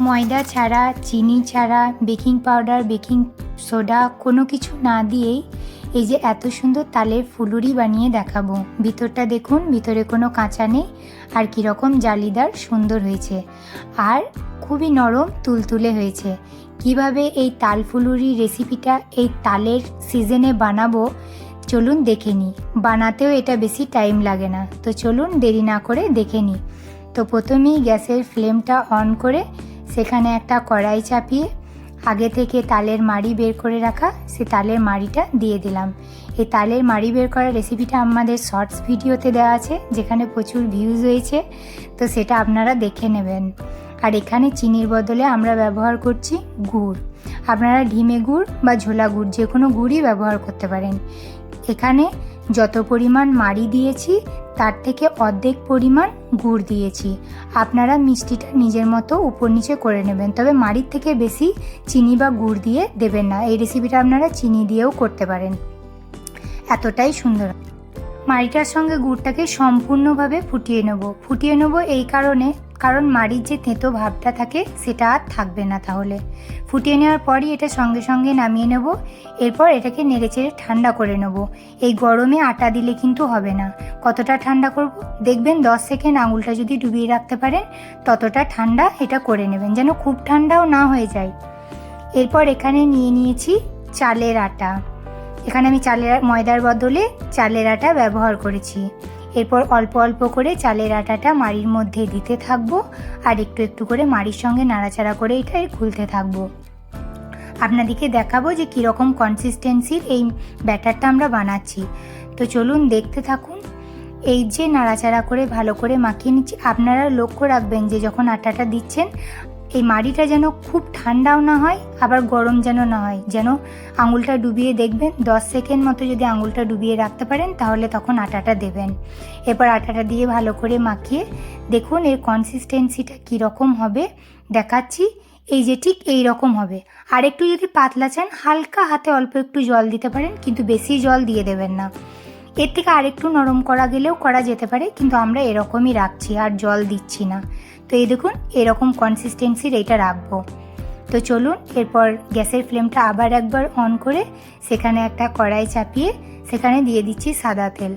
ময়দা ছাড়া, চিনি ছাড়া, বেকিং পাউডার, বেকিং সোডা কোনো কিছু না দিয়েই এই যে এত সুন্দর তালের ফুলুরি বানিয়ে দেখাবো। ভিতরটা দেখুন, ভিতরে কোনো কাঁচা নেই আর কীরকম জালিদার সুন্দর হয়েছে। আর খুবই নরম, তুলতুলে হয়েছে। কীভাবে এই তাল ফুলুরি রেসিপিটা এই তালের সিজনে বানাবো, চলুন দেখে নিই। বানাতেও এটা বেশি টাইম লাগে না। তো চলুন দেরি না করে দেখে নিই। তো প্রথমেই গ্যাসের ফ্লেমটা অন করে সেখানে একটা কড়াই চাপিয়ে আগে থেকে তালের মাড়ি বের করে রাখা সে তালের মাড়িটা দিয়ে দিলাম। এই তালের মাড়ি বের করার রেসিপিটা আমাদের শর্টস ভিডিওতে দেওয়া আছে, যেখানে প্রচুর ভিউজ হয়েছে তো সেটা আপনারা দেখে নেবেন। আর এখানে চিনির বদলে আমরা ব্যবহার করছি গুড়। আপনারা ঢিমে গুড় বা ঝোলা গুড় যে কোনো গুড়ই ব্যবহার করতে পারেন। এখানে যত পরিমাণ মাড়ি দিয়েছি, তার থেকে অর্ধেক পরিমাণ গুড় দিয়েছি। আপনারা মিষ্টিটা নিজের মতো উপর নিচে করে নেবেন, তবে মাড়ির থেকে বেশি চিনি বা গুড় দিয়ে দেবেন না। এই রেসিপিটা আপনারা চিনি দিয়েও করতে পারেন। এতটাই সুন্দর। মাড়িটার সঙ্গে গুড়টাকে সম্পূর্ণভাবে ফুটিয়ে নেব। ফুটিয়ে নেব এই কারণে কারণ মাড়ির যে তেঁতো ভাবটা থাকে, সেটা আর থাকবে না তাহলে। ফুটিয়ে নেওয়ার পরই এটা সঙ্গে সঙ্গে নামিয়ে নেব, এরপর এটাকে নেড়েচেড়ে ঠান্ডা করে নেব। এই গরমে আটা দিলে কিন্তু হবে না। কতটা ঠান্ডা করব? দেখবেন দশ সেকেন্ড আঙুলটা যদি ডুবিয়ে রাখতে পারেন, ততটা ঠান্ডা এটা করে নেবেন, যেন খুব ঠান্ডাও না হয়ে যায়। এরপর এখানে নিয়ে নিয়েছি চালের আটা। এখানে আমি চালের ময়দার বদলে চালের আটা ব্যবহার করেছি। এরপর অল্প অল্প করে চালের আটাটা মাড়ির মধ্যে দিতে থাকব আর একটু একটু করে মাড়ির সঙ্গে নাড়াচাড়া করে এটা খুলতে থাকব। আপনাদেরকে দেখাবো যে কীরকম কনসিস্টেন্সির এই ব্যাটারটা আমরা বানাচ্ছি। তো চলুন দেখতে থাকুন। এই যে নাড়াচাড়া করে ভালো করে মাখিয়ে নিচ্ছি, আপনারা লক্ষ্য রাখবেন যে যখন আটাটা দিচ্ছেন এই মাড়িটা যেন খুব ঠান্ডাও না হয়, আবার গরম যেন না হয়। যেন আঙুলটা ডুবিয়ে দেখবেন, দশ সেকেন্ড মতো যদি আঙুলটা ডুবিয়ে রাখতে পারেন, তাহলে তখন আটাটা দেবেন। এরপর আটাটা দিয়ে ভালো করে মাখিয়ে দেখুন এর কনসিস্টেন্সিটা কীরকম হবে। দেখাচ্ছি, এই যে ঠিক এই রকম হবে। আর একটু যদি পাতলা চান, হালকা হাতে অল্প একটু জল দিতে পারেন, কিন্তু বেশি জল দিয়ে দেবেন না। এর থেকে আরেকটু নরম করা গেলেও করা যেতে পারে, কিন্তু আমরা এরকমই রাখছি আর জল দিচ্ছি না। তো এই দেখুন, এরকম কনসিস্টেন্সির এইটা রাখব। তো চলুন, এরপর গ্যাসের ফ্লেমটা আবার একবার অন করে সেখানে একটা কড়াই চাপিয়ে সেখানে দিয়ে দিচ্ছি সাদা তেল।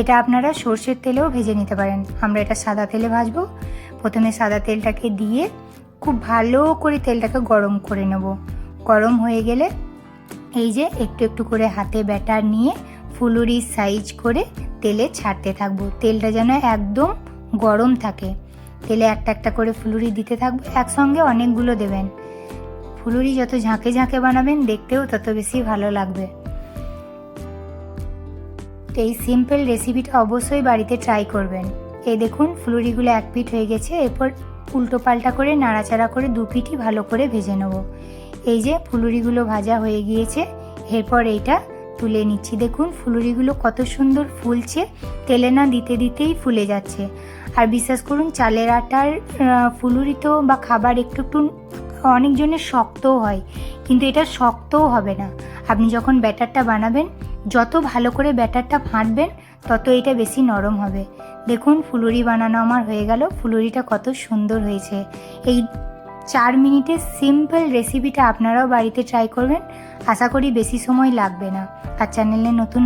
এটা আপনারা সর্ষের তেলেও ভেজে নিতে পারেন। আমরা এটা সাদা তেলে ভাজবো। প্রথমে সাদা তেলটাকে দিয়ে খুব ভালো করে তেলটাকে গরম করে নেব। গরম হয়ে গেলে এই যে একটু একটু করে হাতে ব্যাটার নিয়ে ফুলুরির সাইজ করে তেলে ছাড়তে থাকব। তেলটা যেন একদম গরম থাকে। তেলে একটা একটা করে ফুলুরি দিতে থাকব। একসঙ্গে অনেকগুলো দেবেন। ফুলুরি যত ঝাঁকে ঝাঁকে বানাবেন দেখতেও তত বেশি ভালো লাগবে। এই সিম্পল রেসিপিটা অবশ্যই বাড়িতে ট্রাই করবেন। এই দেখুন, ফুলুরিগুলো এক পিঠ হয়ে গেছে। এরপর উল্টো পাল্টা করে নাড়াচাড়া করে দু পিঠই ভালো করে ভেজে নেব। এই যে ফুলুরিগুলো ভাজা হয়ে গিয়েছে, এরপর এইটা তুলে নিচ্ছি। দেখুন, ফুলুরিগুলো কত সুন্দর ফুলছে। তেলে না দিতে দিতেই ফুলে যাচ্ছে। আর বিশ্বাস করুন, চালের আটার ফুলুরি তো বা খাবার একটু একটু অনেকজনের শক্তও হয়। কিন্তু এটা শক্তও হবে না। আপনি যখন ব্যাটারটা বানাবেন, যত ভালো করে ব্যাটারটা ফাঁটবেন, তত এটা বেশি নরম হবে। দেখুন, ফুলুরি বানানো আমার হয়ে গেল। ফুলুরিটা কত সুন্দর হয়েছে। এই চার মিনিটের সিম্পল রেসিপিটা আপনারাও বাড়িতে ট্রাই করবেন। আশা করি বেশি সময় লাগবে না। আর চ্যানেলে নতুন